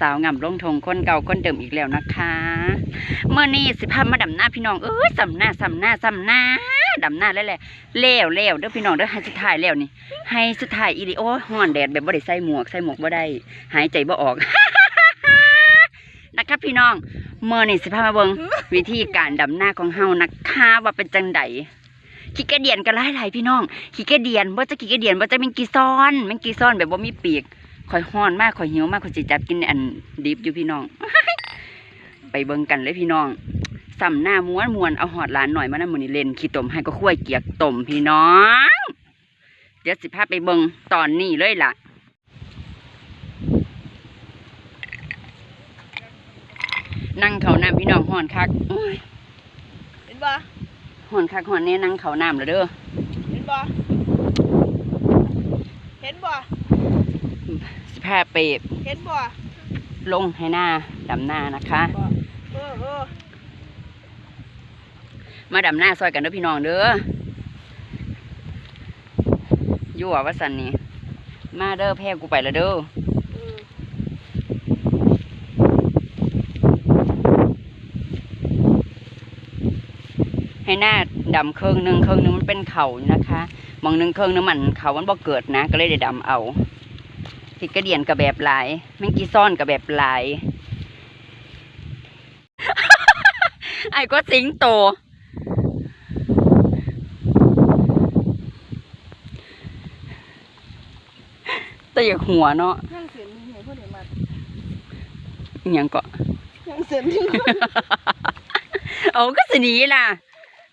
สาวงามลงทงคนเก่าคนเดิมอีกแล้วนะคะเมื่อนี้สิพามาดำหน้าพี่น้องเอ้ยสำหน้าสำหน้าสำหน้าดำหน้าแล้วแหละแล้วแล้วเด้อพี่น้องเด้อให้สุดท้ายแล้วนี่ ให้สุดท้ายอีดิโอฮ้อนแดดแบบบ่ได้ใส่หมวกใส่หมวกบ่ได้ หายใจบ่ออกนะคะพี่น้องเมื่อนี้สิพามาเบิ่งวิธีการดำหน้าของเฮานะคะว่าเป็นจังไดขี้กระเดียนก็หลายหลายๆพี่น้องขี้กระเดียนบ่จะขี้กระเดียนบ่จะแมงกีซ้อนแมงกีซ้อนแบบบ่มีปีก ข่อยฮ้อนมากข่อยหิวมากข่อยสิจับกินอันดิบอยู่พี่น้อง ไปเบิ่งกันเลยพี่น้องสำหน้าม้วนมวนๆเอาหอดหลานหน่อยมานำมื้อนี้เล่นขี้ตมให้ก็คุ้ยเกียกตมพี่น้อง เดี๋ยวสิพาไปเบิ่งตอนนี้เลยล่ะนั่งเขาน้ำพี่น้องห่อนคักโอ้ยเห็นบ่ห่อนคักห่อนแน่นั่งเขาน้ำแล้วเด้อเห็นบ่เห็นบ่ สิพาไปเห็นบ่ลงให้หน้าดำหน้านะคะบ่เออเออมาดำหน้าซอยกันเด้อพี่น้องเด้ออยู่ว่าว่าสันนี่มาเด้อแพ้กูไปแล้วเด้อเออให้หน้าดำเครื่องหนึงเครื่องหนึงมันเป็นเขาอยู่นะคะมองหนึงเครื่องหนึงมันเขามันบ่เกิดนะ ก็เลยได้ดำเอา พริกกระเดียนกับแบบหลายแมงกีซ่อนกับแบบหลาย ไอ้ก็สิงโต แต่อยากหัวเนาะยังเสียนมีให้ผู้ใดมาอหยังก็ยังเสียนมีเอาก็สหนีล่ะ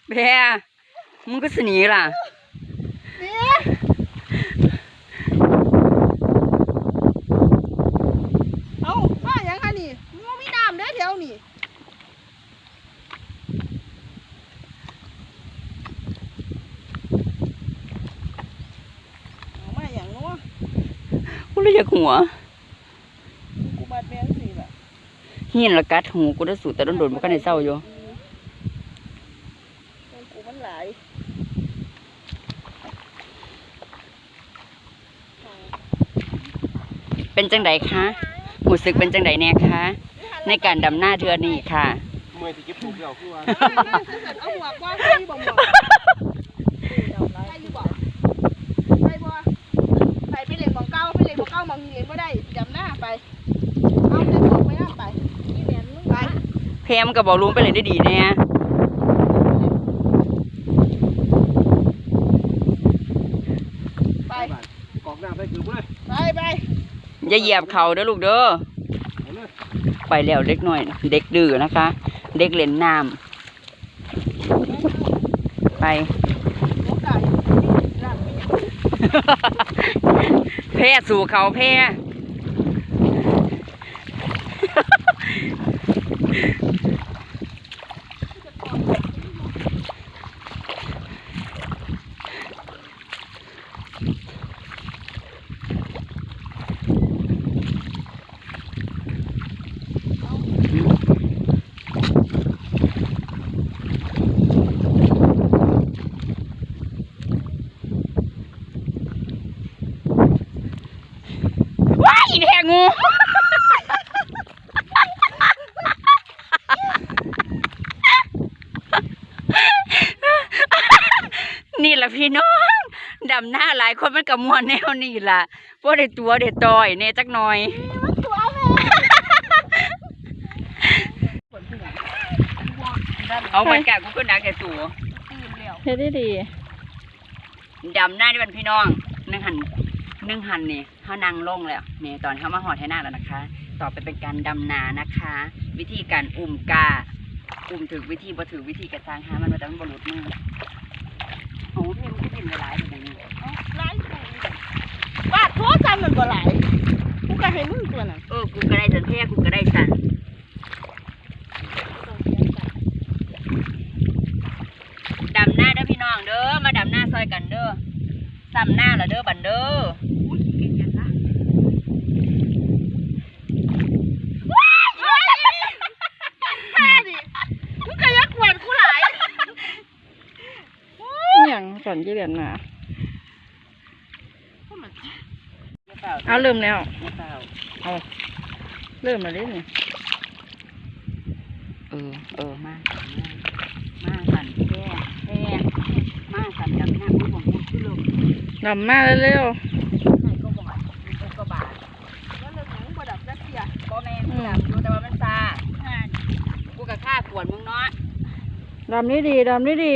แพรมึงก็สหนีล่ะ เนี่ยเอ้ามาหยังคะนี่มันมีน้ำเด้อแถวนี่เอามาหยังเนาะ กูเลยอยากหัวกูบาดแม่นสิล่ะเฮียนละกัดหูกูได้สูดแต่โดนๆมันก็ในเศร้าอยู่ของกูมันหลายเป็นจังไดคะหูสึกเป็นจังไดแน่คะ ในการดำหน้าเทือนี้ค่ะ เมื่อยที่เก็บถูกแล้วคือว่า เอาหมวกว่าใส่บ่หมวกใส่อยู่บ่ใส่บ่ใส่ไปเล่นของเก่าไปเล่นของเก่าหมองเห็นบ่ได้จำหน้าไป เอาใส่หมวกไว้หน้าไปนี่แม่นมึงไป แพรมันก็บอกลุงไปเลยได้ดีแน่ไปกอกน้ำไปคือบ่เลยไปไปอย่าเหยียบเขาเด้อลูกเด้อเอาเลยไปแล้วเด็กหน่อย เด็กดื้อนะคะ เด็กเล่นน้ำไปโอกาสร้านมีหยังแพรสู่เขาแพ รว้ายแพรงูนี่แหละพี่น้องดำหน้าหลายคนมันกับมวนแนวนี่ล่ะพวกได้ตัวได้ต่อยเน่จักหน่อยตัวแม่เอาไปแก่กูก็นักแต่ตัวตื่นแล้วเฮ็ดได้ดีดำหน้าที่เป็นพี่น้องนึ่งหัน นึ่งหันนี่เขานั่งลงแล้วนี่ตอนเขามาหอดให้หน้าแล้วนะคะ ต่อไปเป็นการดำนานะคะ วิธีการอุ้มกาอุ้มถึงวิธีบ่ถือวิธีกระจางหามันมาแต่มันบรุษมือโอ้เพลงมันก็เป็นหลายๆแบบนี้เอาหลายตัวบาดโทรศัพท์มันบ่หลายกูก็ให้มึงตัวนั้นเออกูก็ได้สันเท่กูก็ได้สันดำหน้าเด้อพี่น้องเด้อมาดำหน้าซอยกันเด้อซ้ำหน้าละเด้อบันเด้อ อุ้ยเก่งจังนะแม่ดิมึงก็อยักกวนกูหลาย อหย่างส อนยี่เหรียญมาเอาลืมแล้วไม่เปล่าเอาเริ่มมาเลยนี่เออเออมามามาสั่นแค่แค่มาสั่นดำหน้าอุ้ยผมพูดขึ้นลงนำมาเร็วใช่ก็บอกมีก็ก็บาทแล้วเรื่องหยังบ่ดับจักเสียก็แม่นกูดำอยู่แต่ว่ามันซากูกับข้าขวนมึงเนาะๆดำนี่ดีดำนี่ดี